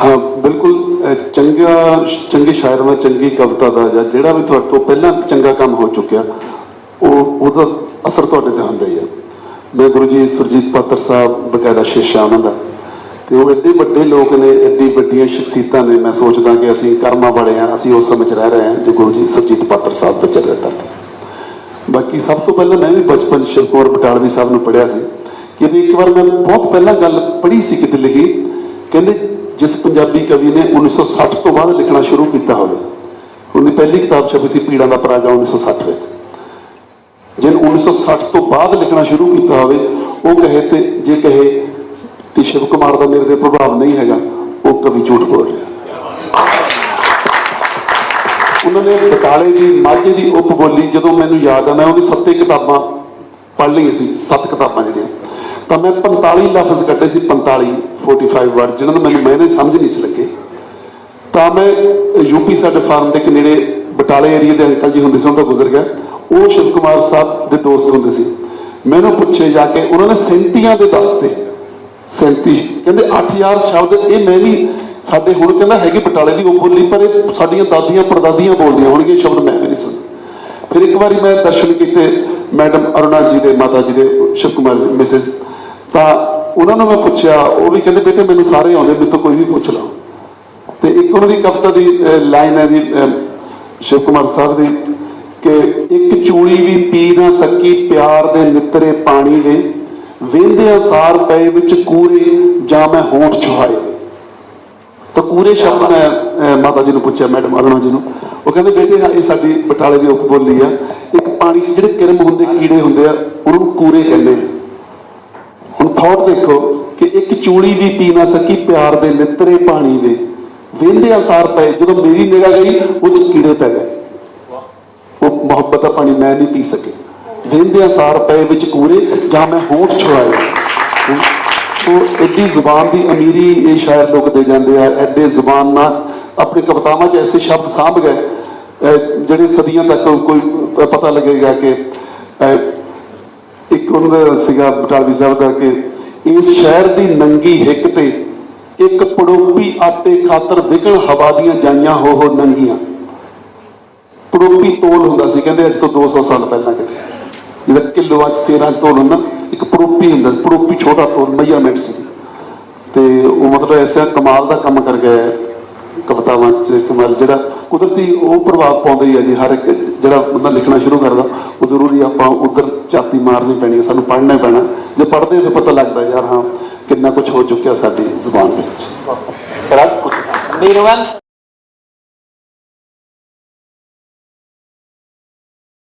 ਹਾਂ, ਬਿਲਕੁਲ ਚੰਗਾ, ਚੰਗੇ ਸ਼ਾਇਰ ਨਾਲ ਚੰਗੀ ਕਵਿਤਾ ਦਾ ਜਾਂ ਜਿਹੜਾ ਵੀ ਤੁਹਾਡੇ ਤੋਂ ਪਹਿਲਾਂ ਚੰਗਾ ਕੰਮ ਹੋ ਚੁੱਕਿਆ, ਉਹ, ਉਹਦਾ ਅਸਰ ਤੁਹਾਡੇ ਤੇ ਹੁੰਦਾ ਹੀ ਆ। ਮੈਂ ਗੁਰੂ ਜੀ, ਸੁਰਜੀਤ ਪਾਤਰ ਸਾਹਿਬ, ਬਕਾਇਦਾ ਸ਼ੀਸ਼ਾ ਉਹਨਾਂ ਦਾ ਤੇ ਉਹ ਐਡੇ ਵੱਡੇ ਲੋਕ ਨੇ, ਐਡੀ ਵੱਡੀਆਂ ਸ਼ਖਸੀਅਤਾਂ ਨੇ, ਮੈਂ ਸੋਚਦਾ ਕਿ ਅਸੀਂ ਕਰਮਾਂ ਵਾਲੇ ਆ, ਅਸੀਂ ਉਸ ਸਮੇਂ 'ਚ ਰਹਿ ਰਹੇ ਹਾਂ ਜੋ ਗੁਰੂ ਜੀ, ਸੁਰਜੀਤ ਪਾਤਰ ਸਾਹਿਬ ਤੋਂ ਚੱਲ ਰਿਹਾ ਬਾਕੀ ਸਭ ਤੋਂ ਪਹਿਲਾਂ ਮੈਂ ਵੀ ਬਚਪਨ 'ਚ ਸ਼ਿਵਕੁਮਾਰ ਬਟਾਲਵੀ ਸਾਹਿਬ ਨੂੰ ਪੜ੍ਹਿਆ ਸੀ। ਕਿ ਵੀ ਇੱਕ ਵਾਰ ਮੈਂ ਬਹੁਤ ਪਹਿਲਾਂ ਗੱਲ ਪੜ੍ਹੀ ਸੀ ਕਿਤੇ ਲਿਖੀ ਕਹਿੰਦੇ ਜਿਸ ਪੰਜਾਬੀ ਕਵੀ ਨੇ 1960 ਤੋਂ ਬਾਅਦ ਲਿਖਣਾ ਸ਼ੁਰੂ ਕੀਤਾ ਹੋਵੇ, ਉਹਦੀ ਪਹਿਲੀ ਕਿਤਾਬ ਛਪੀ ਸੀ ਪੀੜਾਂ ਦਾ ਪਰਾਗਾ 1960 ਵਿੱਚ। ਜਿਹਨ 1960 ਤੋਂ ਬਾਅਦ ਲਿਖਣਾ ਸ਼ੁਰੂ ਕੀਤਾ ਹੋਵੇ, ਉਹ ਕਹੇ ਤੇ ਜੇ ਕਹੇ ਕਿ ਸ਼ਿਵ ਕੁਮਾਰ ਦਾ ਮੇਰੇ ਤੇ ਪ੍ਰਭਾਵ ਨਹੀਂ ਹੈਗਾ, ਉਹ ਕਵੀ ਝੂਠ ਬੋਲ ਰਿਹਾ। ਉਹਨਾਂ ਨੇ ਬਟਾਲੇ ਦੀ, ਮਾਝੇ ਦੀ ਉਪ ਬੋਲੀ ਜਦੋਂ ਮੈਨੂੰ ਯਾਦ ਆ, ਮੈਂ ਉਹਦੀ ਸੱਤੇ ਕਿਤਾਬਾਂ ਪੜ੍ਹ ਲਈਆਂ ਸੀ, ਸੱਤ ਕਿਤਾਬਾਂ ਜਿਹੜੀਆਂ। ਤਾਂ ਮੈਂ 45 ਲਫ਼ਜ਼ ਕੱਢੇ ਸੀ 45 45 ਵਰਡ ਜਿਨ੍ਹਾਂ ਨੂੰ ਮੈਨੂੰ ਮੈਨੇ ਸਮਝ ਨਹੀਂ ਸੀ ਲੱਗੇ। ਤਾਂ ਮੈਂ ਯੂਪੀ ਸਾਡੇ ਫਾਰਮ ਦੇ ਨੇੜੇ ਬਟਾਲੇ ਏਰੀਆ ਦੇ ਅੰਕਲ ਜੀ ਹੁੰਦੇ ਸੀ ਉਹਨਾਂ ਤੋਂ ਗੁਜ਼ਰ ਗਿਆ। ਉਹ ਸ਼ਿਵ ਕੁਮਾਰ ਸਾਹਿਬ ਦੇ ਦੋਸਤ ਹੁੰਦੇ ਸੀ। ਮੈਨੂੰ ਪੁੱਛੇ ਜਾ ਕੇ ਉਹਨਾਂ ਨੇ ਸੈਂਤੀਆਂ ਦੇ ਦੱਸਦੇ 37 ਕਹਿੰਦੇ 8000 ਸ਼ਬਦ, ਇਹ ਮੈਂ ਵੀ ਸਾਡੇ ਹੁਣ ਕਹਿੰਦਾ ਹੈਗੀ ਬਟਾਲੇ ਦੀ ਉਹ ਬੋਲੀ, ਪਰ ਇਹ ਸਾਡੀਆਂ ਦਾਦੀਆਂ, ਪੜਦਾਦੀਆਂ ਬੋਲਦੀਆਂ ਹੋਣਗੀਆਂ ਸ਼ਬਦ ਮੈਂ ਵੀ ਨਹੀਂ ਸੁਣ ਫਿਰ ਇੱਕ ਵਾਰੀ ਮੈਂ ਦਰਸ਼ਨ ਕੀਤੇ ਮੈਡਮ ਅਰੁਣਾ ਜੀ ਦੇ, ਮਾਤਾ ਜੀ ਦੇ, ਸ਼ਿਵ ਕੁਮਾਰ ਮਿਸਿਸ ਤਾਂ ਉਹਨਾਂ ਨੂੰ ਮੈਂ ਪੁੱਛਿਆ ਉਹ ਵੀ ਕਹਿੰਦੇ ਬੇਟੇ ਮੈਨੂੰ ਸਾਰੇ ਆਉਂਦੇ ਮੈਨੂੰ ਤਾਂ ਕੋਈ ਵੀ ਪੁੱਛ ਲਓ ਤੇ ਇੱਕ ਉਹਨਾਂ ਦੀ ਕਵਿਤਾ ਦੀ ਲਾਈਨ ਹੈ ਜੀ ਸ਼ਿਵ ਕੁਮਾਰ ਸਾਹਿਬ ਦੀ ਕਿ ਇੱਕ ਚੂੜੀ ਵੀ ਪੀ ਨਾ ਸਕੀ ਪਿਆਰ ਦੇ ਨਿੱਤਰੇ ਪਾਣੀ ਦੇ ਵੇਂਦਿਆਂ ਸਾਰ ਪਏ ਵਿੱਚ ਕੂਰੇ ਜਾਂ ਮੈਂ ਹੋਂਠ ਛੁਹਾਏ। ਤਾਂ ਕੂਰੇ ਸ਼ਬਦ ਮੈਂ ਮਾਤਾ ਜੀ ਨੂੰ ਪੁੱਛਿਆ ਮੈਡਮ ਅਰੁਣਾ ਜੀ ਨੂੰ। ਉਹ ਕਹਿੰਦੇ ਬੇਟੇ ਹਾਂ, ਇਹ ਸਾਡੀ ਬਟਾਲੇ ਦੀ ਉਪਬੋਲੀ ਆ। ਇੱਕ ਪਾਣੀ 'ਚ ਜਿਹੜੇ ਕਿਰਮ ਹੁੰਦੇ ਕੀੜੇ ਹੁੰਦੇ ਆ ਉਹਨਾਂ ਨੂੰ ਕੂਰੇ ਕਹਿੰਦੇ ਆ। ਥੌਟ ਦੇਖੋ ਕਿ ਇੱਕ ਚੂੜੀ ਵੀ ਪੀ ਨਾ ਸਕੀ ਪਿਆਰ ਦੇ ਨਿੱਤਰੇ ਪਾਣੀ ਦੇ। ਵੇਂਦੇ ਅਸਾਰ ਪਏ, ਜਦੋਂ ਮੇਰੀ ਨਿਗਾਹ ਗਈ, ਉਹ 'ਚ ਕੀੜੇ ਪੈ ਗਏ। ਉਹ ਮੁਹੱਬਤ ਦਾ ਪਾਣੀ ਮੈਂ ਨਹੀਂ ਪੀ ਸਕੇ ਵੇਂਦੇ ਅਸਾਰ ਪਏ ਵਿੱਚ ਕੂਰੇ ਜਾਂ ਮੈਂ ਹੋਂਠ ਛੁਆਏ ਉਹ ਐਡੀ ਜ਼ੁਬਾਨ ਦੀ ਅਮੀਰੀ ਇਹ ਸ਼ਾਇਰ ਲੋਕ ਦੇ ਜਾਂਦੇ ਆ, ਐਡੇ ਜ਼ੁਬਾਨ ਨਾਲ ਆਪਣੀ ਕਵਿਤਾਵਾਂ 'ਚ ਐਸੇ ਸ਼ਬਦ ਸਾਂਭ ਗਏ। ਜਿਹੜੇ ਸਦੀਆਂ ਤੱਕ ਕੋਈ ਪਤਾ ਲੱਗੇਗਾ ਕਿ ਇੱਕ ਉਹਨਾਂ ਸੀਗਾ ਬਟਾਲਵੀ ਸਾਹਿਬ ਦਾ ਕਿ ਇਸ ਸ਼ਹਿਰ ਦੀ ਨੰਗੀ ਹਿੱਕ ਤੇ ਇੱਕ ਪੜੋਪੀ ਆਟੇ ਖਾਤਰ ਵਿਕਣ ਹਵਾ ਦੀਆਂ ਜਾਈਆਂ ਹੋ ਹੋ ਨੰਗੀਆਂ। ਪੜੋਪੀ ਤੋਲ ਹੁੰਦਾ ਸੀ, ਕਹਿੰਦੇ ਅੱਜ ਤੋਂ 200 ਸਾਲ ਪਹਿਲਾਂ ਕਿਤੇ। ਜਿਹੜਾ ਕਿਲੋਆਂ ਚ ਸੇਰਾਂ ਚ ਤੋਲ ਹੁੰਦਾ, ਇੱਕ ਪੜੋਪੀ ਹੁੰਦਾ ਸੀ, ਪੜੋਪੀ ਛੋਟਾ ਤੋਲ ਮੈਜ਼ਰਮੈਂਟ ਸੀ ਤੇ ਉਹ ਮਤਲਬ ਐਸਾ ਕਮਾਲ ਦਾ ਕੰਮ ਕਰ ਗਿਆ ਕਵਿਤਾਵਾਂ ਚ ਕਮਾਲ ਜਿਹੜਾ ਕੁਦਰਤੀ ਉਹ ਪ੍ਰਭਾਵ ਪਾਉਂਦਾ ਹੀ ਹੈ ਜੀ, ਹਰ ਇੱਕ ਜਿਹੜਾ ਬੰਦਾ ਲਿਖਣਾ ਸ਼ੁਰੂ ਕਰਦਾ, ਉਹ ਜ਼ਰੂਰੀ ਆਪਾਂ ਉਧਰ ਝਾਤੀ ਮਾਰਨੀ ਪੈਣੀ ਹੈ ਸਾਨੂੰ ਪੜ੍ਹਨਾ ਹੀ ਪੈਣਾ। ਜੇ ਪੜ੍ਹਦੇ ਹਾਂ ਤਾਂ ਪਤਾ ਲੱਗਦਾ ਯਾਰ, ਹਾਂ, ਕਿੰਨਾ ਕੁਝ ਹੋ ਚੁੱਕਿਆ ਸਾਡੀ ਜ਼ੁਬਾਨ ਦੇ ਵਿੱਚ। Biruan